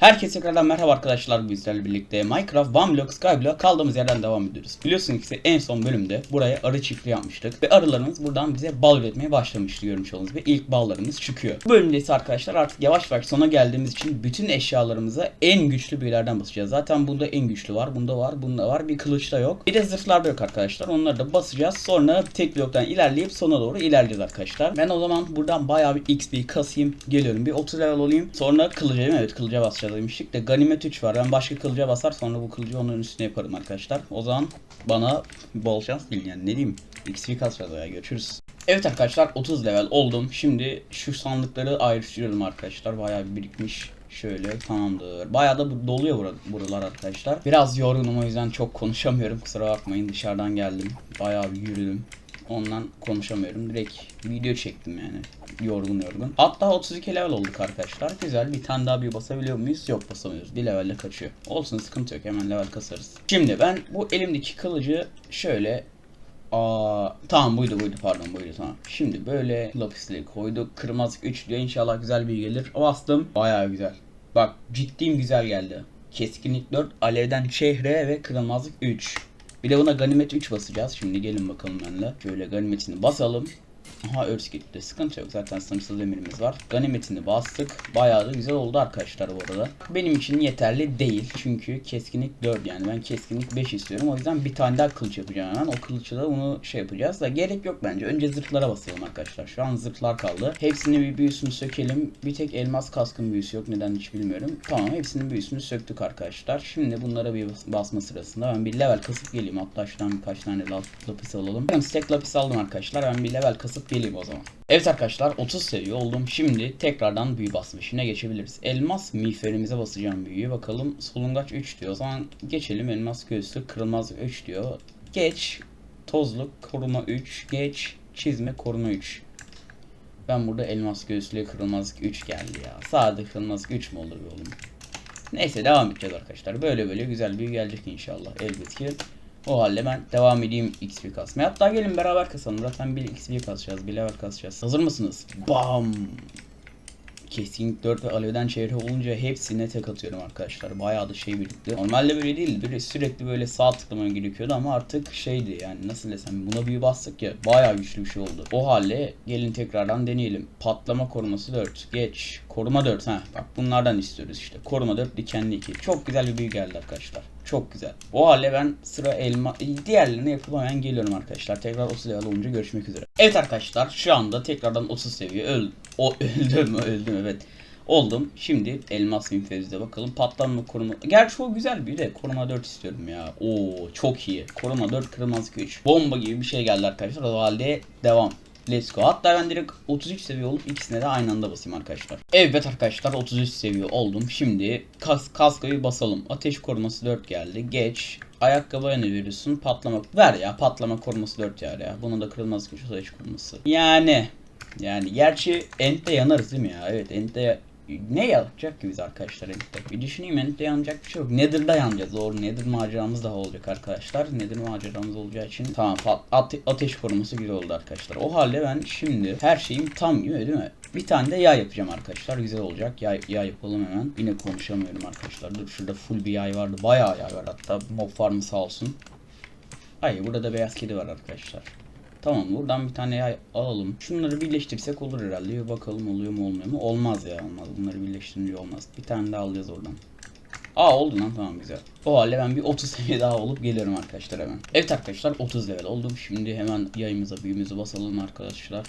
Herkese tekrardan merhaba arkadaşlar bizlerle birlikte Minecraft One Block Skyblock kaldığımız yerden devam ediyoruz. Biliyorsunuz ki en son bölümde buraya arı çiftliği yapmıştık ve arılarımız buradan bize bal üretmeye başlamıştı görmüş olduğunuz gibi ilk ballarımız çıkıyor. Bu bölümde ise arkadaşlar artık yavaş yavaş sona geldiğimiz için bütün eşyalarımıza en güçlü büyülerden basacağız. Zaten bunda en güçlü var, bunda var, bunda var, bir kılıçta yok. Bir de zırhlarda yok arkadaşlar. Onları da basacağız. Sonra tek bloktan ilerleyip sona doğru ilerleyeceğiz arkadaşlar. Ben o zaman buradan bayağı bir XP kasayım. Geliyorum bir 30 level olayım. Sonra kılıca? Evet kılıca basacağız demiştik de ganimet 3 var. Ben başka kılıca basar sonra bu kılıcı onun üstüne yaparım arkadaşlar. O zaman bana bol şans değil yani ne diyeyim. XP kasacağız ya görüşürüz. Evet arkadaşlar 30 level oldum. Şimdi şu sandıkları ayrıştırıyorum arkadaşlar. Bayağı bir birikmiş. Şöyle tamamdır. Bayağı da doluyor bura- buralar arkadaşlar. Biraz yorgunum o yüzden çok konuşamıyorum. Kusura bakmayın dışarıdan geldim. Bayağı bir yürüdüm. Ondan konuşamıyorum. Direkt video çektim yani. Yorgun yorgun. Hatta 32 level olduk arkadaşlar. Güzel. Bir tane daha bir basabiliyor muyuz? Yok basamıyoruz. Bir levelle kaçıyor. Olsun sıkıntı yok. Hemen level kasarız. Şimdi ben bu elimdeki kılıcı şöyle Aa, tamam buydu buydu pardon buydu tamam. Şimdi böyle lapisleri koyduk. Kırmızı 3 diyor. İnşallah güzel bir gelir. Bastım. Bayağı güzel. Bak ciddiyim güzel geldi. Keskinlik 4, alevden şehre ve kırılmazlık 3. Bir de buna ganimet 3 basacağız. Şimdi gelin bakalım benimle. Şöyle ganimetini basalım. Aha örs gitti. Sıkıntı yok. Zaten sınırsız demirimiz var. Ganimetini bastık. Bayağı da güzel oldu arkadaşlar bu arada. Benim için yeterli değil. Çünkü keskinlik 4 yani. Ben keskinlik 5 istiyorum. O yüzden bir tane daha kılıç yapacağım hemen. O kılıçla da bunu şey yapacağız. Da gerek yok bence. Önce zırhlara basalım arkadaşlar. Şu an zırhlar kaldı. Hepsini bir büyüsünü sökelim. Bir tek elmas kaskın büyüsü yok. Neden hiç bilmiyorum. Tamam hepsinin büyüsünü söktük arkadaşlar. Şimdi bunlara bir bas- basma sırasında ben bir level kasıp geleyim. Hatta şuradan birkaç tane lap- lapis alalım. Ben stack lapis aldım arkadaşlar. Ben bir level kasıp geleyim o zaman. Evet arkadaşlar 30 seviye oldum. Şimdi tekrardan büyü basma işine geçebiliriz. Elmas miğferimize basacağım büyüyü. Bakalım solungaç 3 diyor. O zaman geçelim elmas göğüslü kırılmaz 3 diyor. Geç tozluk koruma 3. Geç çizme koruma 3. Ben burada elmas göğüslüye kırılmazlık 3 geldi ya. Sade kırılmazlık 3 mü olur be oğlum? Neyse devam edeceğiz arkadaşlar. Böyle böyle güzel bir gelecek inşallah elbet ki. O halde ben devam edeyim XP kasmaya. Hatta gelin beraber kasalım. Zaten bir XP kasacağız. Bir level kasacağız. Hazır mısınız? Bam! Kesinlikle 4 ve alevden çevre olunca hepsine tek atıyorum arkadaşlar. Bayağı da şey birlikte. Normalde böyle değildi. Böyle sürekli böyle sağ tıklamaya gerekiyordu ama artık şeydi yani nasıl desem buna büyü bastık ya. Bayağı güçlü bir şey oldu. O halde gelin tekrardan deneyelim. Patlama koruması 4. Geç. Koruma 4. Ha bak bunlardan istiyoruz işte. Koruma 4 dikenli 2. Çok güzel bir büyü geldi arkadaşlar. Çok güzel. O halde ben sıra elma diğerlerine yapıp hemen geliyorum arkadaşlar. Tekrar 30 level olunca görüşmek üzere. Evet arkadaşlar şu anda tekrardan 30 seviye öl o öldüm öldüm evet. Oldum. Şimdi elmas minferizde bakalım. Patlanma koruma. Gerçi o güzel bir de koruma 4 istiyorum ya. Oo çok iyi. Koruma 4 kırmızı 3. Bomba gibi bir şey geldi arkadaşlar. O halde devam. Let's go. Hatta ben direkt 33 seviye olup ikisine de aynı anda basayım arkadaşlar. Evet arkadaşlar 33 seviye oldum. Şimdi kas kaskayı basalım. Ateş koruması 4 geldi. Geç. Ayakkabıya ne veriyorsun? Patlama. Ver ya patlama koruması 4 yer ya. Bunu da kırılmaz güç ateş koruması. Yani. Yani gerçi Ent'te yanarız değil mi ya? Evet Ent'te ne yanacak ki biz arkadaşlar Ent'te? Bir düşüneyim Ent'te yanacak bir şey yok. Nether'da yanacağız. Doğru Nether maceramız daha olacak arkadaşlar. Nether maceramız olacağı için tamam ate- ateş koruması güzel oldu arkadaşlar. O halde ben şimdi her şeyim tam gibi değil mi? Bir tane de yay yapacağım arkadaşlar. Güzel olacak. Yay, yay yapalım hemen. Yine konuşamıyorum arkadaşlar. Dur şurada full bir yay vardı. Bayağı yay var hatta. Mob farmı sağ olsun. Hayır burada da beyaz kedi var arkadaşlar. Tamam buradan bir tane yay alalım. Şunları birleştirsek olur herhalde. Bir bakalım oluyor mu olmuyor mu? Olmaz ya olmaz. Bunları birleştirince olmaz. Bir tane daha alacağız oradan. Aa oldu lan tamam güzel. O halde ben bir 30 seviye daha olup geliyorum arkadaşlar hemen. Evet arkadaşlar 30 level oldum. Şimdi hemen yayımıza büyümüzü basalım arkadaşlar.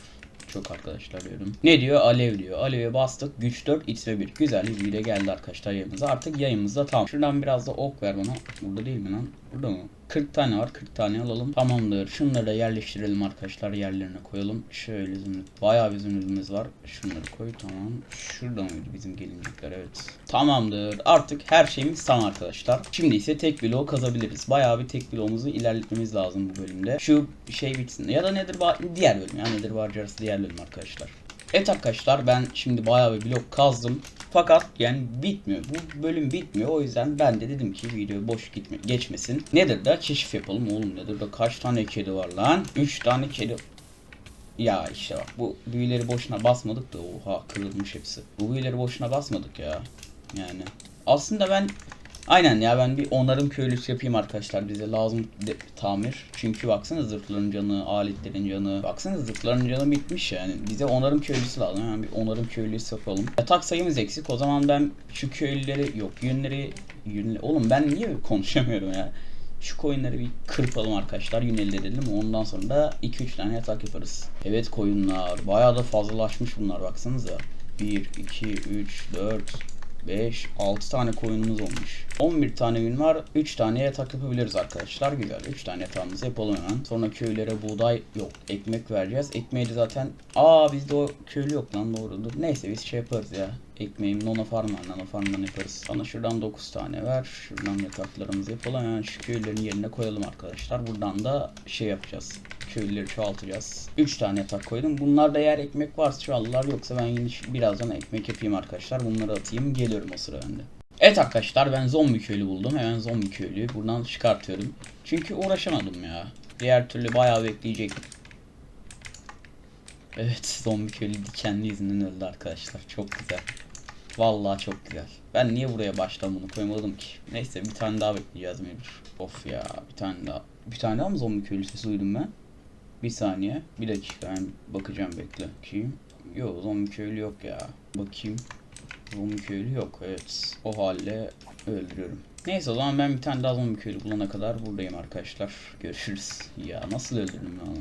Çok arkadaşlar diyorum. Ne diyor? Alev diyor. Aleve bastık. Güç 4, X ve 1. Güzel bir video geldi arkadaşlar yayımıza. Artık yayımızda tam. Şuradan biraz da ok ver bana. Burada değil mi lan? Burada mı? 40 tane var. 40 tane alalım. Tamamdır. Şunları da yerleştirelim arkadaşlar. Yerlerine koyalım. Şöyle zümrüt. Bayağı bir zümrütümüz var. Şunları koy. Tamam. Şurada mıydı bizim gelincikler? Evet. Tamamdır. Artık her şeyimiz tam arkadaşlar. Şimdi ise tek bloğu kazabiliriz. Bayağı bir tek bloğumuzu ilerletmemiz lazım bu bölümde. Şu şey bitsin. Ya da nedir? Diğer bölüm. Ya nedir? Barcarası diğer bölüm arkadaşlar. Evet arkadaşlar ben şimdi bayağı bir blok kazdım. Fakat yani bitmiyor. Bu bölüm bitmiyor. O yüzden ben de dedim ki video boş gitme, geçmesin. Nedir da keşif yapalım oğlum. Nedir da kaç tane kedi var lan? 3 tane kedi. Ya işte bak bu büyüleri boşuna basmadık da oha kırılmış hepsi. Bu büyüleri boşuna basmadık ya. Yani Aslında ben aynen ya ben bir onarım köylüsü yapayım arkadaşlar. Bize lazım de- tamir. Çünkü baksana zırhların canı, aletlerin canı. Baksana zırhların canı bitmiş yani. Bize onarım köylüsü lazım. Hemen bir onarım köylüsü yapalım. Yatak sayımız eksik. O zaman ben şu köylüleri yok yünleri yünle Oğlum ben niye konuşamıyorum ya? Şu koyunları bir kırpalım arkadaşlar. Yün elde edelim. Ondan sonra da 2-3 tane yatak yaparız. Evet koyunlar. Bayağı da fazlalaşmış bunlar baksanıza. 1, 2, 3, 4, 5, 6 tane koyunumuz olmuş. 11 tane yün var. 3 tane yatak yapabiliriz arkadaşlar. Güzel. 3 tane yatağımızı yapalım hemen. Sonra köylere buğday yok. Ekmek vereceğiz. Ekmeği de zaten... Aa bizde o köylü yok lan doğrudur. Neyse biz şey yaparız ya. Ekmeğim nano farm var. Nano farmdan yaparız. Bana şuradan 9 tane ver. Şuradan yataklarımızı yapalım. Hemen şu köylerin yerine koyalım arkadaşlar. Buradan da şey yapacağız. Köylüleri çoğaltacağız. 3 tane yatak koydum. Bunlarda eğer ekmek varsa çoğalırlar. Yoksa ben yine birazdan ekmek yapayım arkadaşlar. Bunları atayım. Geliyorum o sıra bende. Evet arkadaşlar ben zombi köylü buldum. Hemen zombi köylüyü buradan çıkartıyorum. Çünkü uğraşamadım ya. Diğer türlü bayağı bekleyecek. Evet zombi köylü dikenli izinden öldü arkadaşlar. Çok güzel. Vallahi çok güzel. Ben niye buraya baştan koymadım ki? Neyse bir tane daha bekleyeceğiz mecbur. Of ya bir tane daha. Bir tane daha mı zombi köylü sesi duydum ben? Bir saniye. Bir dakika ben bakacağım bekle. Bakayım. Yok zombi köylü yok ya. Bakayım. Zombi köylü yok evet. O halde öldürüyorum. Neyse o zaman ben bir tane daha zombi köylü bulana kadar buradayım arkadaşlar. Görüşürüz. Ya nasıl öldürdüm ben onu?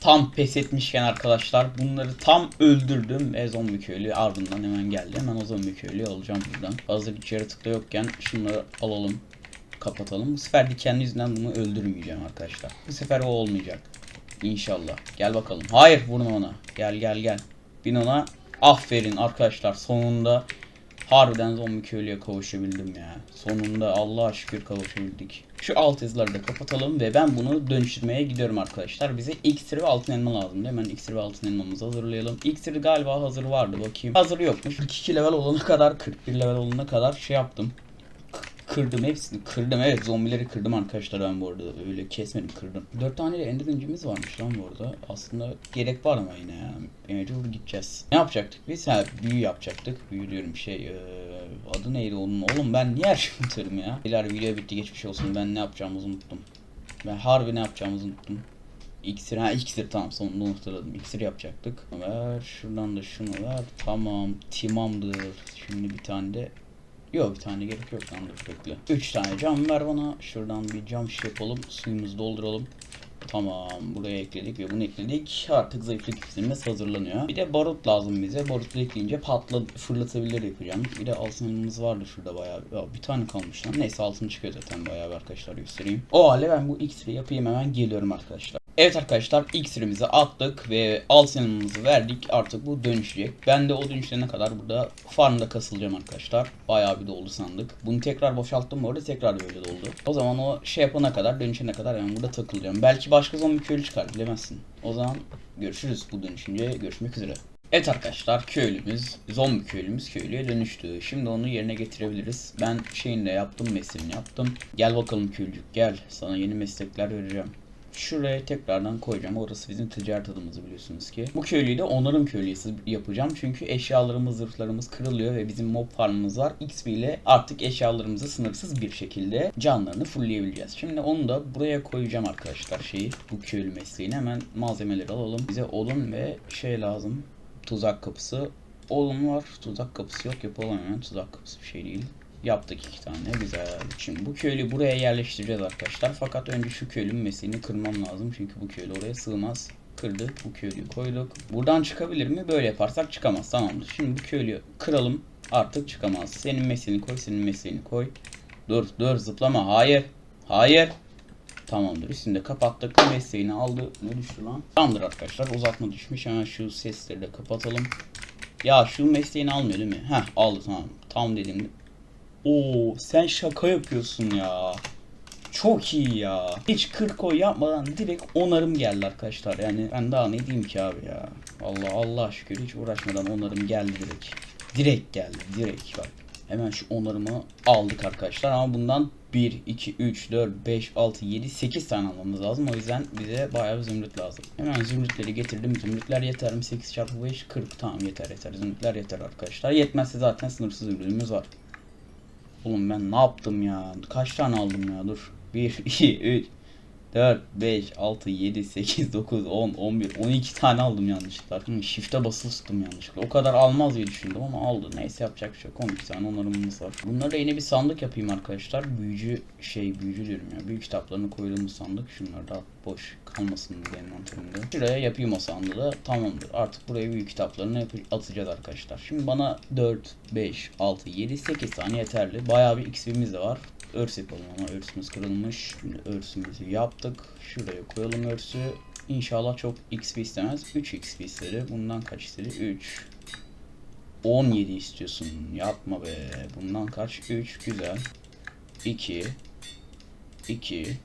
Tam pes etmişken arkadaşlar bunları tam öldürdüm ve zombi köylü ardından hemen geldi. Hemen o zombi köylüyü alacağım buradan. Hazır hiç yaratıkta yokken şunları alalım. Kapatalım. Bu sefer dikenli yüzünden bunu öldürmeyeceğim arkadaşlar. Bu sefer o olmayacak. İnşallah. Gel bakalım. Hayır vurma ona. Gel gel gel. Bin ona. Aferin arkadaşlar sonunda harbiden zombi köylüye kavuşabildim ya. Sonunda Allah'a şükür kavuşabildik. Şu alt yazıları da kapatalım ve ben bunu dönüştürmeye gidiyorum arkadaşlar. Bize iksir ve altın elma lazım. Hemen iksir ve altın elmamızı hazırlayalım. İksir galiba hazır vardı bakayım. Hazır yokmuş. 42 level olana kadar 41 level olana kadar şey yaptım. Kırdım hepsini kırdım evet zombileri kırdım arkadaşlar ben bu arada öyle kesmedim kırdım. 4 tane de ender incimiz varmış lan bu arada aslında gerek var ama yine ya mecbur gideceğiz. Ne yapacaktık biz? Ha büyü yapacaktık büyü diyorum şey eee, adı neydi onun oğlum ben niye her şeyi unutuyorum ya. Beyler video bitti geçmiş olsun ben ne yapacağımızı unuttum. Ben harbi ne yapacağımızı unuttum. İksir ha iksir tamam sonunda unuttum. İksir yapacaktık. Ver şuradan da şunu ver. Tamam timamdır. Şimdi bir tane de Yok bir tane gerek yok lan dur bekle. 3 tane cam ver bana. Şuradan bir cam şiş yapalım. Suyumuzu dolduralım. Tamam buraya ekledik ve bunu ekledik. Artık zayıflık iksirimiz hazırlanıyor. Bir de barut lazım bize. Barutu ekleyince patla fırlatabilir yapacağım. Bir de altınımız vardı şurada bayağı. Ya, bir tane kalmış lan. Neyse altın çıkıyor zaten bayağı arkadaşlar göstereyim. O halde ben bu iksiri yapayım hemen geliyorum arkadaşlar. Evet arkadaşlar iksirimizi attık ve altınımızı verdik. Artık bu dönüşecek. Ben de o dönüşene kadar burada farmda kasılacağım arkadaşlar. Bayağı bir doldu sandık. Bunu tekrar boşalttım bu tekrar böyle doldu. O zaman o şey yapana kadar dönüşene kadar ben burada takılacağım. Belki başka zombi köylü çıkar bilemezsin. O zaman görüşürüz bu dönüşünce görüşmek üzere. Evet arkadaşlar köylümüz, zombi köylümüz köylüye dönüştü. Şimdi onu yerine getirebiliriz. Ben şeyini de yaptım, mesleğini yaptım. Gel bakalım köylücük gel. Sana yeni meslekler vereceğim. Şuraya tekrardan koyacağım. Orası bizim ticaret adımızı biliyorsunuz ki. Bu köylüyü de onarım köylüsü yapacağım. Çünkü eşyalarımız, zırhlarımız kırılıyor ve bizim mob farmımız var. XP ile artık eşyalarımızı sınırsız bir şekilde canlarını fullleyebileceğiz. Şimdi onu da buraya koyacağım arkadaşlar şeyi. Bu köylü mesleğini. Hemen malzemeleri alalım. Bize odun ve şey lazım. Tuzak kapısı. Odun var. Tuzak kapısı yok. Yapalım hemen. Tuzak kapısı bir şey değil. Yaptık iki tane güzel. Şimdi bu köylü buraya yerleştireceğiz arkadaşlar. Fakat önce şu köylünün mesleğini kırmam lazım. Çünkü bu köylü oraya sığmaz. Kırdık. Bu köylüyü koyduk. Buradan çıkabilir mi? Böyle yaparsak çıkamaz. Tamamdır. Şimdi bu köylüyü kıralım. Artık çıkamaz. Senin mesleğini koy. Senin mesleğini koy. Dur dur zıplama. Hayır. Hayır. Tamamdır. Üstünde kapattık. Mesleğini aldı. Ne düştü lan? Tamamdır arkadaşlar. Uzatma düşmüş. Hemen şu sesleri de kapatalım. Ya şu mesleğini almıyor değil mi? Heh aldı tamam. Tam dedim. Oo sen şaka yapıyorsun ya. Çok iyi ya. Hiç 40 oy yapmadan direkt onarım geldi arkadaşlar. Yani ben daha ne diyeyim ki abi ya. Allah Allah şükür hiç uğraşmadan onarım geldi direkt. Direkt geldi direkt bak. Hemen şu onarımı aldık arkadaşlar ama bundan 1, 2, 3, 4, 5, 6, 7, 8 tane almamız lazım. O yüzden bize bayağı bir zümrüt lazım. Hemen zümrütleri getirdim. Zümrütler yeter mi? 8 çarpı 5, 40. Tamam yeter yeter. Zümrütler yeter arkadaşlar. Yetmezse zaten sınırsız zümrütümüz var. Oğlum ben ne yaptım ya? Kaç tane aldım ya? Dur. 1, 2, 3, 4, 5, 6, 7, 8, 9, 10, 11, 12 tane aldım yanlışlıkla. Hı, Shift'e basılı tuttum yanlışlıkla. O kadar almaz diye düşündüm ama aldı. Neyse yapacak bir şey yok. 12 tane onarımımız var. Bunlara yeni bir sandık yapayım arkadaşlar. Büyücü şey büyücü diyorum ya. Büyük kitaplarını koyduğumuz sandık. Şunlar da boş kalmasın diye envanterimde. Şuraya yapayım o sandığı da tamamdır. Artık buraya büyük kitaplarını atacağız arkadaşlar. Şimdi bana 4, 5, 6, 7, 8 tane yeterli. Bayağı bir XP'miz de var. Örs yapalım ama örsümüz kırılmış. Şimdi örsümüzü yaptık. Şuraya koyalım örsü. İnşallah çok XP istemez. 3 XP istedi. Bundan kaç istedi? 3. 17 istiyorsun. Yapma be. Bundan kaç? 3. Güzel. 2. 2.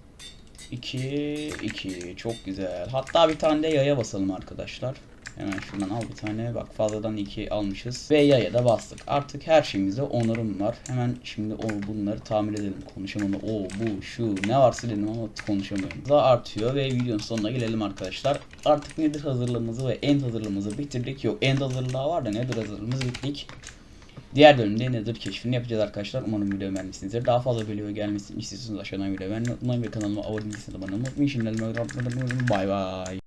2. 2. Çok güzel. Hatta bir tane de yaya basalım arkadaşlar. Hemen şuradan al bir tane. Bak fazladan 2 almışız. Ve yaya da bastık. Artık her şeyimizde onarım var. Hemen şimdi o bunları tamir edelim. Konuşamadım. O bu şu ne varsa dedim ama konuşamıyorum. Daha artıyor ve videonun sonuna gelelim arkadaşlar. Artık nedir hazırlığımızı ve end hazırlığımızı bitirdik. Yok end hazırlığı var da nedir hazırlığımızı bittik. Diğer bölümde nedir keşfini yapacağız arkadaşlar. Umarım video beğenmişsinizdir. Daha fazla video gelmesini istiyorsanız aşağıdan video beğenmeyi unutmayın ve kanalıma abone değilseniz abone olmayı unutmayın. Şimdiden bay bay.